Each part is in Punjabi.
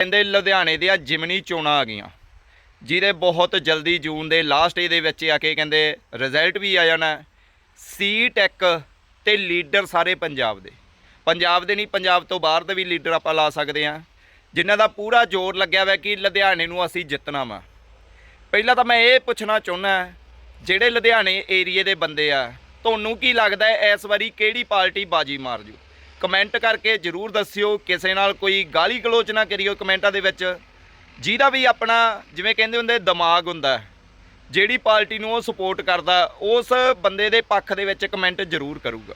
ਕਹਿੰਦੇ ਲੁਧਿਆਣੇ ਦੀਆਂ ਜਿਮਨੀ ਚੋਣਾਂ ਆ ਗਈਆਂ। ਜਿਹਦੇ ਬਹੁਤ ਜਲਦੀ ਜੂਨ ਦੇ ਲਾਸਟ ਡੇ ਦੇ ਵਿੱਚ ਆ ਕੇ ਕਹਿੰਦੇ ਰਿਜ਼ਲਟ ਵੀ ਆ ਜਾਣਾ। ਸੀ ਟੈਕ ਤੇ ਲੀਡਰ ਸਾਰੇ ਪੰਜਾਬ ਦੇ। ਪੰਜਾਬ ਦੇ ਨਹੀਂ, ਪੰਜਾਬ ਤੋਂ ਬਾਹਰ ਦੇ ਵੀ ਲੀਡਰ ਆਪਾਂ ਲਾ ਸਕਦੇ ਆ ਜਿਨ੍ਹਾਂ ਦਾ ਪੂਰਾ ਜ਼ੋਰ ਲੱਗਿਆ ਹੋਇਆ ਕਿ ਲੁਧਿਆਣੇ ਨੂੰ ਅਸੀਂ ਜਿੱਤਣਾ ਵਾ। ਪਹਿਲਾਂ ਤਾਂ ਮੈਂ ਇਹ ਪੁੱਛਣਾ ਚਾਹੁੰਦਾ ਜਿਹੜੇ ਲੁਧਿਆਣੇ ਏਰੀਏ ਦੇ ਬੰਦੇ ਆ, ਤੁਹਾਨੂੰ ਕੀ ਲੱਗਦਾ ਇਸ ਵਾਰੀ ਕਿਹੜੀ ਪਾਰਟੀ ਬਾਜੀ ਮਾਰ ਜੂ ਕਮੈਂਟ ਕਰਕੇ ਜਰੂਰ ਦੱਸਿਓ, ਕਿਸੇ ਨਾਲ ਕੋਈ ਗਾਲੀ ਗਲੋਚ ਨਾ ਕਰਿਓ ਕਮੈਂਟਾਂ ਦੇ ਵਿੱਚ। ਜਿਹਦਾ ਵੀ ਆਪਣਾ, ਜਿਵੇਂ ਕਹਿੰਦੇ ਹੁੰਦੇ, ਦਿਮਾਗ ਹੁੰਦਾ ਜਿਹੜੀ ਪਾਰਟੀ ਨੂੰ ਉਹ ਸਪੋਰਟ ਕਰਦਾ, ਉਸ ਬੰਦੇ ਦੇ ਪੱਖ ਦੇ ਵਿੱਚ ਕਮੈਂਟ ਜ਼ਰੂਰ ਕਰੂਗਾ।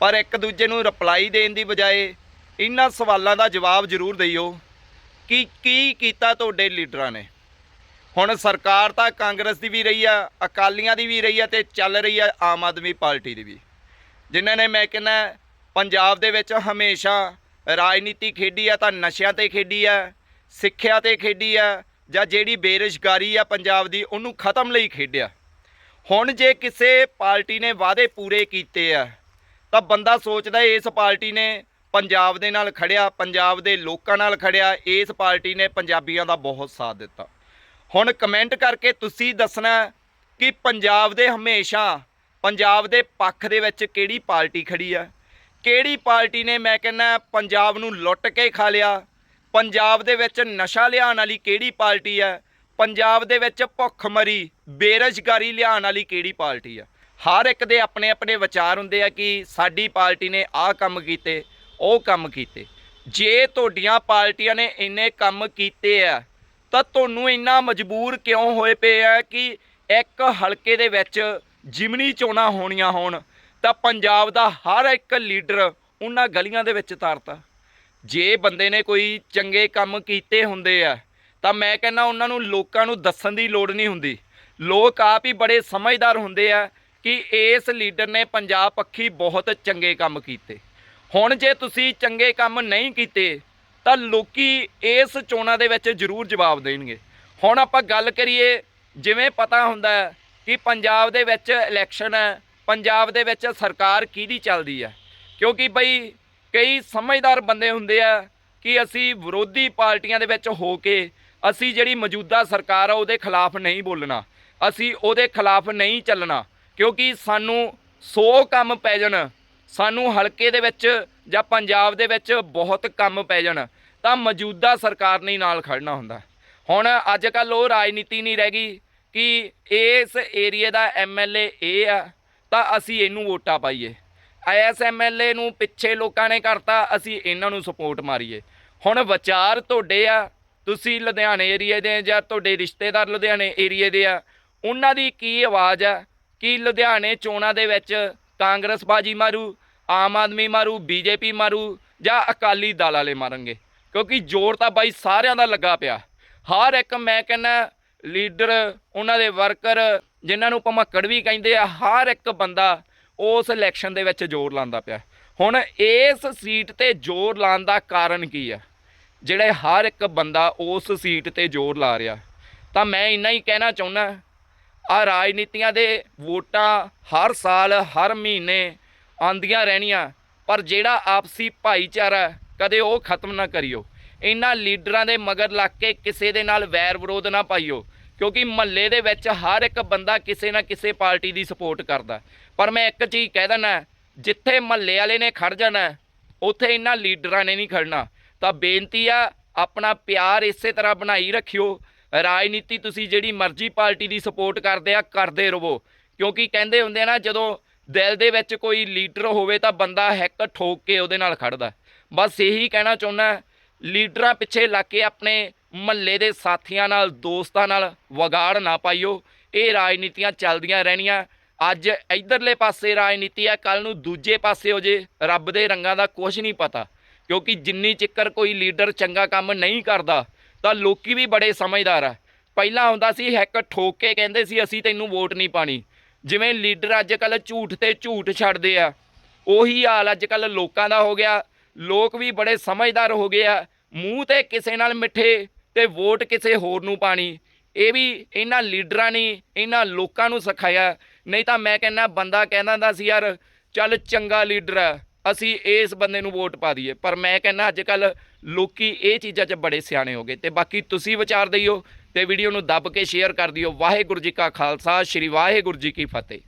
ਪਰ ਇੱਕ ਦੂਜੇ ਨੂੰ ਰਿਪਲਾਈ ਦੇਣ ਦੀ ਬਜਾਏ, ਇਹਨਾਂ ਸਵਾਲਾਂ ਦਾ ਜਵਾਬ ਜ਼ਰੂਰ ਦਿਓ ਕਿ ਕੀ ਕੀਤਾ ਤੁਹਾਡੇ ਲੀਡਰਾਂ ਨੇ। ਹੁਣ ਸਰਕਾਰ ਤਾਂ ਕਾਂਗਰਸ ਦੀ ਵੀ ਰਹੀ ਆ, ਅਕਾਲੀਆਂ ਦੀ ਵੀ ਰਹੀ ਆ ਤੇ ਚੱਲ ਰਹੀ ਆ ਆਮ ਆਦਮੀ ਪਾਰਟੀ ਦੀ ਵੀ। ਜਿਨ੍ਹਾਂ ਨੇ ਮੈਂ ਕਹਿੰਦਾ ਪੰਜਾਬ ਦੇ ਵਿੱਚ ਹਮੇਸ਼ਾ ਰਾਜਨੀਤੀ ਖੇਡੀ ਆ, ਤਾਂ ਨਸ਼ਿਆਂ ਤੇ ਖੇਡੀ ਆ, ਸਿੱਖਿਆ ਤੇ ਖੇਡੀ ਆ, ਜਾਂ ਜਿਹੜੀ ਬੇਰੁਜ਼ਗਾਰੀ ਆ ਪੰਜਾਬ ਦੀ, ਉਹਨੂੰ ਖਤਮ ਲਈ ਖੇਡਿਆ। ਹੁਣ ਜੇ ਕਿਸੇ ਪਾਰਟੀ ਨੇ ਵਾਅਦੇ ਪੂਰੇ ਕੀਤੇ ਆ, ਤਾਂ ਬੰਦਾ ਸੋਚਦਾ ਇਸ ਪਾਰਟੀ ਨੇ ਪੰਜਾਬ ਦੇ ਨਾਲ ਖੜਿਆ, ਪੰਜਾਬ ਦੇ ਲੋਕਾਂ ਨਾਲ ਖੜਿਆ, ਇਸ ਪਾਰਟੀ ਨੇ ਪੰਜਾਬੀਆਂ ਦਾ ਬਹੁਤ ਸਾਥ ਦਿੱਤਾ। ਹੁਣ ਕਮੈਂਟ ਕਰਕੇ ਤੁਸੀਂ ਦੱਸਣਾ ਕਿ ਪੰਜਾਬ ਦੇ ਹਮੇਸ਼ਾ ਪੰਜਾਬ ਦੇ ਪੱਖ ਦੇ ਵਿੱਚ ਕਿਹੜੀ ਪਾਰਟੀ ਖੜੀ ਆ? ਕਿਹੜੀ ਪਾਰਟੀ ਨੇ, ਮੈਂ ਕਹਿੰਦਾ, ਪੰਜਾਬ ਨੂੰ ਲੁੱਟ ਕੇ ਖਾ ਲਿਆ? ਪੰਜਾਬ ਦੇ ਵਿੱਚ ਨਸ਼ਾ ਲਿਆਉਣ ਵਾਲੀ ਕਿਹੜੀ ਪਾਰਟੀ ਹੈ? ਪੰਜਾਬ ਦੇ ਵਿੱਚ ਭੁੱਖਮਰੀ, ਬੇਰੁਜ਼ਗਾਰੀ ਲਿਆਉਣ ਵਾਲੀ ਕਿਹੜੀ ਪਾਰਟੀ ਹੈ? ਹਰ ਇੱਕ ਦੇ ਆਪਣੇ ਆਪਣੇ ਵਿਚਾਰ ਹੁੰਦੇ ਆ ਕਿ ਸਾਡੀ ਪਾਰਟੀ ਨੇ ਆਹ ਕੰਮ ਕੀਤੇ, ਉਹ ਕੰਮ ਕੀਤੇ। ਜੇ ਤੁਹਾਡੀਆਂ ਪਾਰਟੀਆਂ ਨੇ ਇੰਨੇ ਕੰਮ ਕੀਤੇ ਆ, ਤਾਂ ਤੁਹਾਨੂੰ ਇੰਨਾ ਮਜਬੂਰ ਕਿਉਂ ਹੋਏ ਪਏ ਆ ਕਿ ਇੱਕ ਹਲਕੇ ਦੇ ਵਿੱਚ ਜਿਮਨੀ ਚੋਣਾਂ ਹੋਣੀਆਂ ਹੋਣ? ਤਾਂ ਪੰਜਾਬ ਦਾ ਹਰ ਇੱਕ ਲੀਡਰ ਉਹਨਾਂ ਗਲੀਆਂ ਦੇ ਵਿੱਚ ਤਾਰਤਾ। ਜੇ ਬੰਦੇ ਨੇ ਕੋਈ ਚੰਗੇ ਕੰਮ ਕੀਤੇ ਹੁੰਦੇ ਆ, ਤਾਂ ਮੈਂ ਕਹਿੰਦਾ ਉਹਨਾਂ ਨੂੰ ਲੋਕਾਂ ਨੂੰ ਦੱਸਣ ਦੀ ਲੋੜ ਨਹੀਂ ਹੁੰਦੀ। ਲੋਕ ਆਪ ਹੀ ਬੜੇ ਸਮਝਦਾਰ ਹੁੰਦੇ ਆ ਕਿ ਇਸ ਲੀਡਰ ਨੇ ਪੰਜਾਬ ਪੱਖੀ ਬਹੁਤ ਚੰਗੇ ਕੰਮ ਕੀਤੇ। ਹੁਣ ਜੇ ਤੁਸੀਂ ਚੰਗੇ ਕੰਮ ਨਹੀਂ ਕੀਤੇ, ਤਾਂ ਲੋਕੀ ਇਸ ਚੋਣਾਂ ਦੇ ਵਿੱਚ ਜ਼ਰੂਰ ਜਵਾਬ ਦੇਣਗੇ। ਹੁਣ ਆਪਾਂ ਗੱਲ ਕਰੀਏ, ਜਿਵੇਂ ਪਤਾ ਹੁੰਦਾ ਕਿ ਪੰਜਾਬ ਦੇ ਵਿੱਚ ਇਲੈਕਸ਼ਨ ਹੈ ਪੰਜਾਬ ਦੇ ਵਿੱਚ ਸਰਕਾਰ ਕਿਹਦੀ ਚੱਲਦੀ ਹੈ? ਕਿਉਂਕਿ ਬਈ ਕਈ ਸਮਝਦਾਰ ਬੰਦੇ ਹੁੰਦੇ ਆ ਕਿ ਅਸੀਂ ਵਿਰੋਧੀ ਪਾਰਟੀਆਂ ਦੇ ਵਿੱਚ ਹੋ ਕੇ ਅਸੀਂ ਜਿਹੜੀ ਮੌਜੂਦਾ ਸਰਕਾਰ ਆ, ਉਹਦੇ ਖਿਲਾਫ ਨਹੀਂ ਬੋਲਣਾ। ਅਸੀਂ ਉਹਦੇ ਖਿਲਾਫ ਨਹੀਂ ਚੱਲਣਾ। ਕਿਉਂਕਿ ਸਾਨੂੰ 100 ਕੰਮ ਪੈ ਜਾਣ। ਸਾਨੂੰ ਹਲਕੇ ਦੇ ਵਿੱਚ ਜਾਂ ਪੰਜਾਬ ਦੇ ਵਿੱਚ ਬਹੁਤ ਕੰਮ ਪੈ ਜਾਣ। ਤਾਂ ਮੌਜੂਦਾ ਸਰਕਾਰ ਨੇ ਨਾਲ ਖੜਨਾ ਹੁੰਦਾ। ਹੁਣ ਅੱਜ ਕੱਲ ਉਹ ਰਾਜਨੀਤੀ ਨਹੀਂ ਰਹਿ ਗਈ ਕਿ ਇਸ ਏਰੀਏ ਦਾ ਐਮਐਲਏ ਇਹ ਆ। ਤਾਂ ਅਸੀਂ ਇਹਨੂੰ ਵੋਟਾਂ ਪਾਈਏ। ਐਸ ਐਮਐਲਏ ਨੂੰ ਪਿੱਛੇ ਲੋਕਾਂ ਨੇ ਕਰਤਾ, ਅਸੀਂ ਇਹਨਾਂ ਨੂੰ ਸਪੋਰਟ ਮਾਰੀਏ। ਹੁਣ ਵਿਚਾਰ ਤੁਹਾਡੇ ਆ, ਤੁਸੀਂ ਲੁਧਿਆਣੇ ਏਰੀਏ ਦੇ ਜਾਂ ਤੁਹਾਡੇ ਰਿਸ਼ਤੇਦਾਰ ਲੁਧਿਆਣੇ ਏਰੀਏ ਦੇ ਆ, ਉਹਨਾਂ ਦੀ ਕੀ ਆਵਾਜ਼ ਆ? ਕਿ ਲੁਧਿਆਣੇ ਚੋਣਾਂ ਦੇ ਵਿੱਚ ਕਾਂਗਰਸ ਬਾਜੀ ਮਾਰੂ, ਆਮ ਆਦਮੀ ਮਾਰੂ ਬੀਜੇਪੀ ਮਾਰੂ ਜਾਂ ਅਕਾਲੀ ਦਲ ਵਾਲੇ ਮਾਰਨਗੇ? ਕਿਉਂਕਿ ਜ਼ੋਰ ਤਾਂ ਬਾਈ ਸਾਰਿਆਂ ਦਾ ਲੱਗਾ ਪਿਆ। ਹਰ ਇੱਕ ਮੈਂ ਕਹਿੰਦਾ, ਲੀਡਰ, ਉਹਨਾਂ ਦੇ ਵਰਕਰ ਜਿਨ੍ਹਾਂ ਨੂੰ ਭਮੱਕੜ ਵੀ ਕਹਿੰਦੇ ਆ, ਹਰ ਇੱਕ ਬੰਦਾ ਉਸ ਇਲੈਕਸ਼ਨ ਦੇ ਵਿੱਚ ਜ਼ੋਰ ਲਾਉਂਦਾ ਪਿਆ। ਹੁਣ ਇਸ ਸੀਟ ਤੇ ਜ਼ੋਰ ਲਾਉਣ ਦਾ ਕਾਰਨ ਕੀ ਆ? ਜਿਹੜੇ ਹਰ ਇੱਕ ਬੰਦਾ ਉਸ ਸੀਟ ਤੇ ਜ਼ੋਰ ਲਾ ਰਿਹਾ। ਤਾਂ ਮੈਂ ਇੰਨਾ ਹੀ ਕਹਿਣਾ ਚਾਹੁੰਦਾ, ਆ ਰਾਜਨੀਤੀਆਂ ਦੇ ਵੋਟਾਂ ਹਰ ਸਾਲ, ਹਰ ਮਹੀਨੇ ਆਂਦੀਆਂ ਰਹਿਣੀਆਂ, ਪਰ ਜਿਹੜਾ ਆਪਸੀ ਭਾਈਚਾਰਾ ਕਦੇ ਉਹ ਖਤਮ ਨਾ ਕਰਿਓ। ਇਹਨਾਂ ਲੀਡਰਾਂ ਦੇ ਮਗਰ ਲੱਗ ਕੇ ਕਿਸੇ ਦੇ ਨਾਲ ਵੈਰ ਵਿਰੋਧ ਨਾ ਪਾਈਓ। ਕਿਉਂਕਿ ਮਹੱਲੇ ਦੇ ਵਿੱਚ ਹਰ ਇੱਕ ਬੰਦਾ ਕਿਸੇ ਨਾ ਕਿਸੇ ਪਾਰਟੀ ਦੀ ਸਪੋਰਟ ਕਰਦਾ। ਪਰ ਮੈਂ ਇੱਕ ਚੀਜ਼ ਕਹਿ ਦਿੰਦਾ, ਜਿੱਥੇ ਮਹੱਲੇ ਵਾਲੇ ਨੇ ਖੜ ਜਾਣਾ, ਉੱਥੇ ਇਹਨਾਂ ਲੀਡਰਾਂ ਨੇ ਨਹੀਂ ਖੜਨਾ। ਤਾਂ ਬੇਨਤੀ ਆ, ਆਪਣਾ ਪਿਆਰ ਇਸੇ ਤਰ੍ਹਾਂ ਬਣਾਈ ਰੱਖਿਓ। ਰਾਜਨੀਤੀ ਤੁਸੀਂ ਜਿਹੜੀ ਮਰਜ਼ੀ ਪਾਰਟੀ ਦੀ ਸਪੋਰਟ ਕਰਦੇ ਆ, ਕਰਦੇ ਰਹੋ ਕਿਉਂਕਿ ਕਹਿੰਦੇ ਹੁੰਦੇ ਆ ਨਾ, ਜਦੋਂ ਦਿਲ ਦੇ ਵਿੱਚ ਕੋਈ ਲੀਡਰ ਹੋਵੇ ਤਾਂ ਬੰਦਾ ਹੈਕ ਠੋਕ ਕੇ ਉਹਦੇ ਨਾਲ ਖੜਦਾ। ਬਸ ਇਹੀ ਕਹਿਣਾ ਚਾਹੁੰਦਾ, ਲੀਡਰਾਂ ਪਿੱਛੇ ਲੱਗ ਕੇ ਆਪਣੇ ਮਹੱਲੇ ਦੇ ਸਾਥੀਆਂ ਨਾਲ, ਦੋਸਤਾਂ ਨਾਲ ਵਿਗਾੜ ਨਾ ਪਾਈਓ। ਇਹ ਰਾਜਨੀਤੀਆਂ ਚੱਲਦੀਆਂ ਰਹਿਣੀਆਂ। ਅੱਜ ਇਧਰਲੇ ਪਾਸੇ ਰਾਜਨੀਤੀ ਆ ਕੱਲ ਨੂੰ ਦੂਜੇ ਪਾਸੇ ਹੋ ਜੇ, ਰੱਬ ਦੇ ਰੰਗਾਂ ਦਾ ਕੁਝ ਨਹੀਂ ਪਤਾ। ਕਿਉਂਕਿ ਜਿੰਨੀ ਚਿੱਕਰ ਕੋਈ ਲੀਡਰ ਚੰਗਾ ਕੰਮ ਨਹੀਂ ਕਰਦਾ, ਤਾਂ ਲੋਕੀ ਵੀ ਬੜੇ ਸਮਝਦਾਰ ਆ। ਪਹਿਲਾਂ ਹੁੰਦਾ ਸੀ ਹੈਕ ਠੋਕ ਕੇ ਕਹਿੰਦੇ ਸੀ, ਅਸੀਂ ਤੈਨੂੰ ਵੋਟ ਨਹੀਂ ਪਾਣੀ। ਜਿਵੇਂ ਲੀਡਰ ਅੱਜ ਕੱਲ ਝੂਠ ਤੇ ਝੂਠ ਛੱਡਦੇ ਆ। ਉਹੀ ਹਾਲ ਅੱਜ ਕੱਲ ਲੋਕਾਂ ਦਾ ਹੋ ਗਿਆ। ਲੋਕ ਵੀ ਬੜੇ ਸਮਝਦਾਰ ਹੋ ਗਏ ਆ। ਮੂੰਹ ਤੇ ਕਿਸੇ ਨਾਲ ਮਿੱਠੇ ਤੇ ਵੋਟ ਕਿਸੇ ਹੋਰ ਨੂੰ ਪਾਣੀ। ਇਹ ਵੀ ਇਹਨਾਂ ਲੀਡਰਾਂ ਨੇ ਇਹਨਾਂ ਲੋਕਾਂ ਨੂੰ ਸਿਖਾਇਆ। ਨਹੀਂ ਤਾਂ ਮੈਂ ਕਹਿੰਦਾ, ਬੰਦਾ ਕਹਿੰਦਾ ਹੁੰਦਾ ਸੀ, ਯਾਰ, ਚੱਲ ਚੰਗਾ ਲੀਡਰ ਹੈ ਅਸੀਂ ਇਸ ਬੰਦੇ ਨੂੰ ਵੋਟ ਪਾ ਦਈਏ। ਪਰ ਮੈਂ ਕਹਿੰਦਾ ਅੱਜ ਕੱਲ ਲੋਕੀ ਇਹ ਚੀਜ਼ਾਂ 'ਚ ਬੜੇ ਸਿਆਣੇ ਹੋ ਗਏ। ਤੇ ਬਾਕੀ ਤੁਸੀਂ ਵਿਚਾਰ ਦਈਓ ਤੇ ਵੀਡੀਓ ਨੂੰ ਦੱਬ ਕੇ ਸ਼ੇਅਰ ਕਰ ਦਿਓ। ਵਾਹਿਗੁਰੂ ਜੀ ਕਾ ਖਾਲਸਾ, ਸ੍ਰੀ ਵਾਹਿਗੁਰੂ ਜੀ ਕੀ ਫਤਿਹ।